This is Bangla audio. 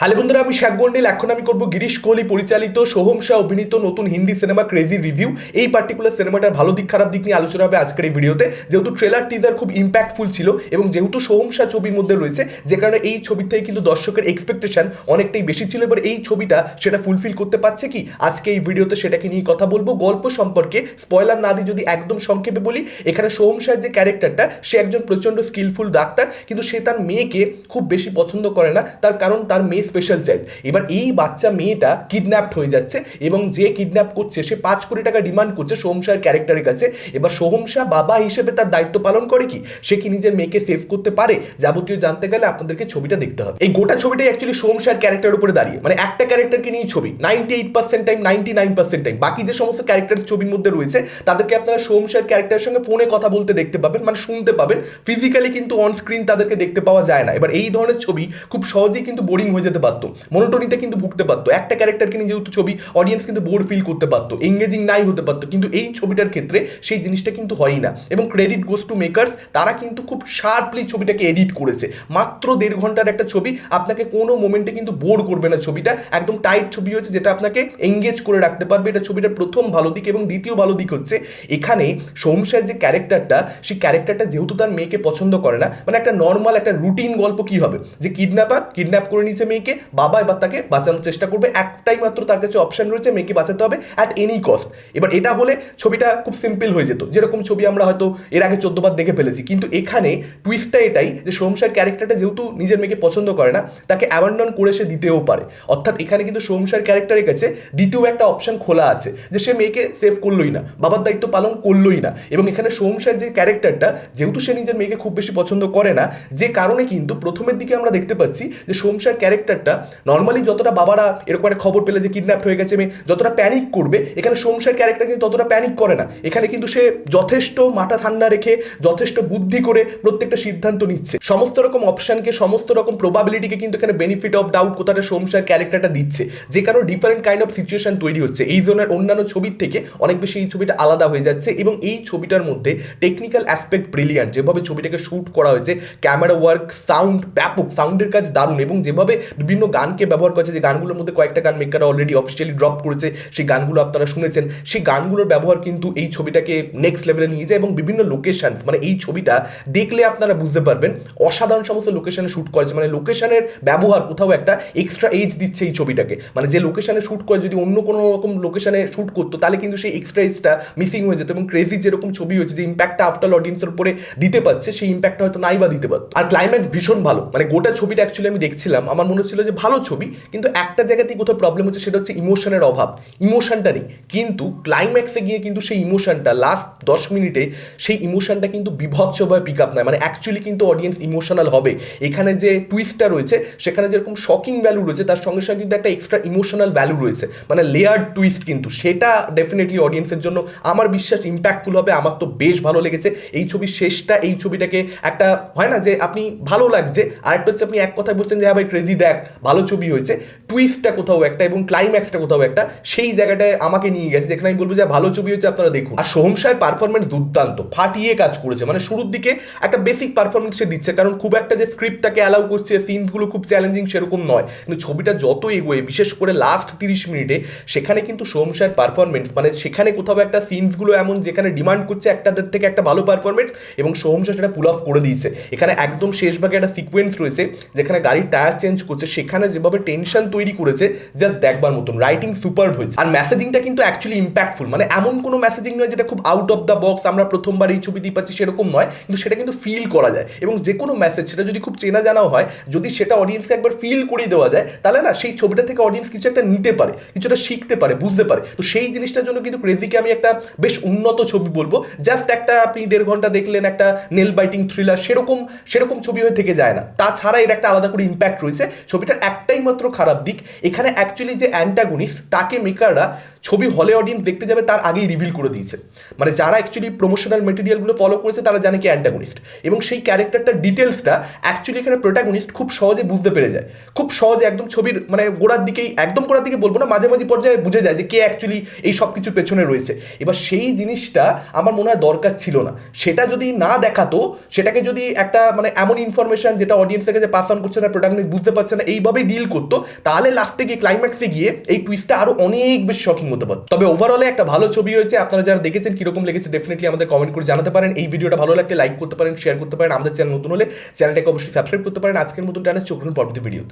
হ্যালো বন্ধুরা, আমি শেখ গন্ডিল। এখন আমি করব গিরিশ কোহলি পরিচালিত, সোহম শাহ অভিনীত নতুন হিন্দি সিনেমা ক্রেজি রিভিউ এই পার্টিকুলার সিনেমাটার ভালো দিক, খারাপ দিক নিয়ে আলোচনা হবে আজকের এই ভিডিওতে। যেহেতু ট্রেলার টিজার খুব ইম্প্যাক্টফুল ছিল এবং যেহেতু সোহম শাহ ছবির মধ্যে রয়েছে, যে কারণে এই ছবির থেকে কিন্তু দর্শকের এক্সপেকটেশন অনেকটাই বেশি ছিল। এবার এই ছবিটা সেটা ফুলফিল করতে পারছে কি? আজকে এই ভিডিওতে সেটাকে নিয়ে কথা বলব। গল্প সম্পর্কে স্পয়লার না দিয়ে যদি একদম সংক্ষেপে বলি, এখানে সোহম শাহের যে ক্যারেক্টারটা সে একজন প্রচণ্ড স্কিলফুল ডাক্তার, কিন্তু সে তার মেয়েকে খুব বেশি পছন্দ করে না। তার কারণ, তার মেয়ে স্পেশাল চাইল্ড এবার এই বাচ্চা মেয়েটা কিডন্যাপড হয়ে যাচ্ছে এবং যে কিডন্যাপ করছে, সে পাঁচ কোটি টাকা ডিমান্ড করছে সোহম শাহের ক্যারেক্টারের কাছে। এবার সোহম শাহ বাবা হিসেবে তার দায়িত্ব পালন করে কি? সে কি নিজের মেয়েকে সেভ করতে পারে? যাবতীয় জানতে গেলে আপনাদেরকে ছবিটা দেখতে হবে। এই গোটা ছবিটাই অ্যাকচুয়ালি সোহম শাহের ক্যারেক্টারের উপরে দাঁড়িয়ে। মানে একটা ক্যারেক্টারকে নিয়ে ছবি। Ninety eight percent time ninety nine percent time বাকি যে সমস্ত ক্যারেক্টার ছবির মধ্যে রয়েছে, তাদেরকে আপনারা সোহম শাহের ক্যারেক্টারের সঙ্গে ফোনে কথা বলতে দেখতে পাবেন মানে শুনতে পাবেন। ফিজিক্যালি কিন্তু অন স্ক্রিন তাদেরকে দেখতে পাওয়া যায় না। এবার এই ধরনের ছবি খুব সহজেই কিন্তু বোরিং হয়ে যেতে পারতো মনোটনিতে কিন্তু ভুগতে পারতো একটা ক্যারেক্টারকে নিয়ে যেহেতু ছবি অডিয়েন্স কিন্তু বোর ফিল করতে পারতো এঙ্গেজিং নাই হতে পারতো কিন্তু এই ছবিটার ক্ষেত্রে সেই জিনিসটা কিন্তু হয়ই না। এবং ক্রেডিট গোস টু মেকার্স তারা কিন্তু খুব শার্পলি ছবিটাকে এডিট করেছে। মাত্র দেড় ঘণ্টার একটা ছবি, আপনাকে কোনো মোমেন্টে কিন্তু বোর করবে না ছবিটা। একদম টাইট ছবি হয়েছে যেটা আপনাকে এঙ্গেজ করে রাখতে পারবে। এটা ছবিটার প্রথম ভালো দিক এবং দ্বিতীয় ভালো দিক হচ্ছে, এখানে সোমসার যে ক্যারেক্টারটা সেই ক্যারেক্টারটা যেহেতু তার মেয়েকে পছন্দ করে না মানে একটা নর্মাল একটা রুটিন গল্প কি হবে? যে কিডন্যাপার কিডন্যাপ করে নিয়েছে মেয়েকে বাবা এবার তাকে বাঁচানোর চেষ্টা করবে। একটাই মাত্র তার কাছে অপশন রয়েছে মেয়েকে বাঁচাতে হবে অ্যাট এনি কস্ট এবার এটা হলে ছবিটা খুব সিম্পল হয়ে যেত। যেরকম ছবি আমরা হয়তো এর আগে চোদ্দবার দেখে ফেলেছি। কিন্তু এখানে টুইস্টটা এটাই যে সোমসার ক্যারেক্টারটা যেহেতু নিজের মেয়েকে পছন্দ করে না, তাকে অ্যাবান্ডন করে সে দিতেও পারে। অর্থাৎ এখানে কিন্তু সোমসার ক্যারেক্টারের কাছে দ্বিতীয় একটা অপশন খোলা আছে যে সে মেয়েকে সেভ করলোই না, বাবার দায়িত্ব পালন করলোই না। এবং এখানে সোমসার যে ক্যারেক্টারটা যেহেতু সে নিজের মেয়েকে খুব বেশি পছন্দ করে না, যে কারণে কিন্তু প্রথমের দিকে আমরা দেখতে পাচ্ছি যে সোমসার ক্যারেক্টারটা নর্মালি যতটা বাবারা এরকম একটা খবর পেলে যে কিডন্যাপ হয়ে গেছে, মেয়ে, যতটা প্যানিক করবে, এখানে সোমসার ক্যারেক্টার কিন্তু ততটা প্যানিক করে না। এখানে কিন্তু সে যথেষ্ট মাথা ঠান্ডা রেখে, যথেষ্ট বুদ্ধি করে প্রত্যেকটা সিদ্ধান্ত নিচ্ছে। সমস্ত রকম অপশনকে সমস্ত রকম প্রবাবিলিটিকে কিন্তু এখানে বেনিফিট অফ ডাউট কোথাটা সোমসার ক্যারেক্টারটা দিচ্ছে। যে কারণে ডিফারেন্ট কাইন্ড অফ সিচুয়েশন তৈরি হচ্ছে। এই জোনের অন্যান্য ছবির থেকে অনেক বেশি এই ছবিটা আলাদা হয়ে যাচ্ছে এবং এই ছবিটার মধ্যে টেকনিক্যাল অ্যাসপেক্ট ব্রিলিয়ান্ট যেভাবে ছবিটাকে শ্যুট করা হয়েছে ক্যামেরা ওয়ার্ক সাউন্ড ব্যাপক সাউন্ডের কাজ দারুণ এবং যেভাবে বিভিন্ন গানকে ব্যবহার করেছে, যে গানগুলোর মধ্যে কয়েকটা গান মেকাররা অলরেডি অফিসিয়ালি ড্রপ করেছে, সেই গানগুলো আপনারা শুনেছেন। সেই গানগুলোর ব্যবহার কিন্তু এই ছবিটাকে নেক্সট লেভেলে নিয়ে যায় এবং বিভিন্ন লোকেশনস মানে এই ছবিটা দেখলে আপনারা বুঝতে পারবেন, অসাধারণ সমস্ত লোকেশনে শ্যুট করেছে। মানে লোকেশনের ব্যবহার কোথাও একটা এক্সট্রা এজ দিচ্ছে এই ছবিটাকে। মানে যে লোকেশনে শ্যুট করে যদি অন্য কোনো রকম লোকেশনে শ্যুট করতো, তাহলে কিন্তু সেই এক্সট্রা এজটা মিসিং হয়ে যেত এবং ক্রেজি যেরকম ছবি হয়েছে, যে ইম্প্যাক্টটা আফটার অডিয়েন্সের উপরে দিতে পারছে, সেই ইম্প্যাক্টটা হয়তো নাই বা দিতে পারতো। আর ক্লাইম্যাক্স ভীষণ ভালো। মানে গোটা ছবিটা অ্যাকচুয়ালি আমি দেখছিলাম, আমার মনে হচ্ছিল যে ভালো ছবি, কিন্তু একটা জায়গাতেই কোথাও প্রবলেম হচ্ছে, সেটা হচ্ছে ইমোশনের অভাব। ইমোশনটা নেই। কিন্তু ক্লাইম্যাক্সে গিয়ে কিন্তু সেই ইমোশনটা লাস্ট দশ মিনিটে সেই ইমোশনটা কিন্তু বিভৎসভাবে পিক আপ নেয়। মানে অ্যাকচুয়ালি কিন্তু অডিয়েন্স ইমোশনাল হবে। এখানে যে টুইস্টটা রয়েছে, সেখানে যেরকম শকিং ভ্যালু রয়েছে, তার সঙ্গে সঙ্গে কিন্তু একটা এক্সট্রা ইমোশনাল ভ্যালু রয়েছে। মানে লেয়ার টুইস্ট কিন্তু। সেটা ডেফিনেটলি অডিয়েন্সের জন্য আমার বিশ্বাস ইম্প্যাক্টফুল হবে, আমার তো বেশ ভালো লেগেছে। এই ছবির শেষটা, এই ছবিটাকে একটা হয় না যে আপনি ভালো লাগছে, আরেকটা হচ্ছে আপনি এক কথায় বলছেন যে হ্যাঁ ভাই ক্রেজি দেখ। ভালো ছবি হয়েছে টুইস্টটা কোথাও একটা এবং ক্লাইম্যাক্সটা কোথাও একটা, সেই জায়গাটায় আমাকে নিয়ে গেছে, যেখানে আমি বলব যে ভালো ছবি হয়েছে আপনারা দেখুন। আর সোহম পারফরমেন্স দুর্দান্ত, ফাটিয়ে কাজ করেছে মানে শুরুর দিকে একটা বেসিক পারফরমেন্স সে দিচ্ছে, কারণ খুব একটা যে স্ক্রিপ্টটাকে অ্যালাউ করছে সিনগুলো খুব চ্যালেঞ্জিং সেরকম নয়, কিন্তু ছবিটা যত এগোয়, বিশেষ করে লাস্ট তিরিশ মিনিটে, সেখানে কিন্তু সোহম পারফরমেন্স মানে সেখানে কোথাও একটা সিনসগুলো এমন যেখানে ডিমান্ড করছে একটাদের থেকে একটা ভালো পারফরমেন্স এবং সোহম শাহ সেটা পুল অফ করে দিয়েছে। এখানে একদম শেষ ভাগে একটা সিকোয়েন্স রয়েছে, যেখানে গাড়ির টায়ার চেঞ্জ করছে সেখানে যেভাবে টেনশন তৈরি করেছে জাস্ট দেখবার মতন রাইটিং সুপার হয়েছে। আর মেসেজিংটা কিন্তু অ্যাকচুয়ালি ইম্প্যাক্টফুল মানে এমন কোনো মেসেজিং নয় যেটা খুব আউট অফ দ্য বক্স আমরা প্রথমবার এই ছবি দিয়ে পাচ্ছি সেরকম নয়, কিন্তু সেটা কিন্তু ফিল করা যায়। এবং যে কোনো মেসেজ সেটা যদি খুব চেনা জানাও হয়, যদি সেটা অডিয়েন্সকে একবার ফিল করিয়ে দেওয়া যায়, তাহলে না সেই ছবিটা থেকে অডিয়েন্স কিছু একটা নিতে পারে, কিছুটা শিখতে পারে, বুঝতে পারে। তো সেই জিনিসটার জন্য কিন্তু ক্রেজিকে আমি একটা বেশ উন্নত ছবি বলব। জাস্ট একটা আপনি দেড় ঘণ্টা দেখলেন একটা নেল বাইটিং থ্রিলার সেরকম সেরকম ছবি হয়ে থেকে যায় না। তাছাড়া এর একটা আলাদা করে ইম্প্যাক্ট রয়েছে ছবিটার একটাই মাত্র খারাপ দিক এখানে অ্যাকচুয়ালি যে অ্যান্টাগনিস্ট তাকে মেকাররা ছবি হলে অডিয়েন্স দেখতে যাবে, তার আগেই রিভিল করে দিয়েছে। মানে যারা অ্যাকচুয়ালি প্রমোশনাল মেটেরিয়ালগুলো ফলো করেছে, তারা জানে কি অ্যান্টাগনিস্ট এবং সেই ক্যারেক্টারটার ডিটেলসটা অ্যাকচুয়ালি এখানে প্রোটাগনিস্ট খুব সহজে বুঝতে পেরে যায়। খুব সহজে একদম ছবির মানে গোড়ার দিকেই, একদম গোড়ার দিকে বলব না মাঝে মাঝে পর্যায়ে বুঝে যায় যে কে অ্যাকচুয়ালি এই সব কিছুর পেছনে রয়েছে। এবার সেই জিনিসটা আমার মনে হয় দরকার ছিল না। সেটা যদি না দেখাতো, সেটাকে যদি একটা মানে এমন ইনফরমেশন যেটা অডিয়েন্সের কাছে পাস অন করছে না প্রোটাগনিস্ট বুঝতে পারছে না, এইভাবেই ডিল করতো, তাহলে লাস্টে গিয়ে ক্লাইম্যাক্সে গিয়ে এই টুইস্টটা আরও অনেক বেশি শকিং পারত তবে ওভারঅলে একটা ভালো ছবি হয়েছে। আপনারা যারা দেখেছেন কীরকম লেগেছে ডেফিনেটলি আমাদের কমেন্ট করে জানাতে পারেন। এই ভিডিওটা ভালো লাগলে লাইক করতে পারেন শেয়ার করতে পারেন। আমাদের চ্যানেল নতুন হলে চ্যানেলটাকে অবশ্যই সাবস্ক্রাইব করতে পারেন। আজকের মতন টানা চোখ পরবর্তী ভিডিও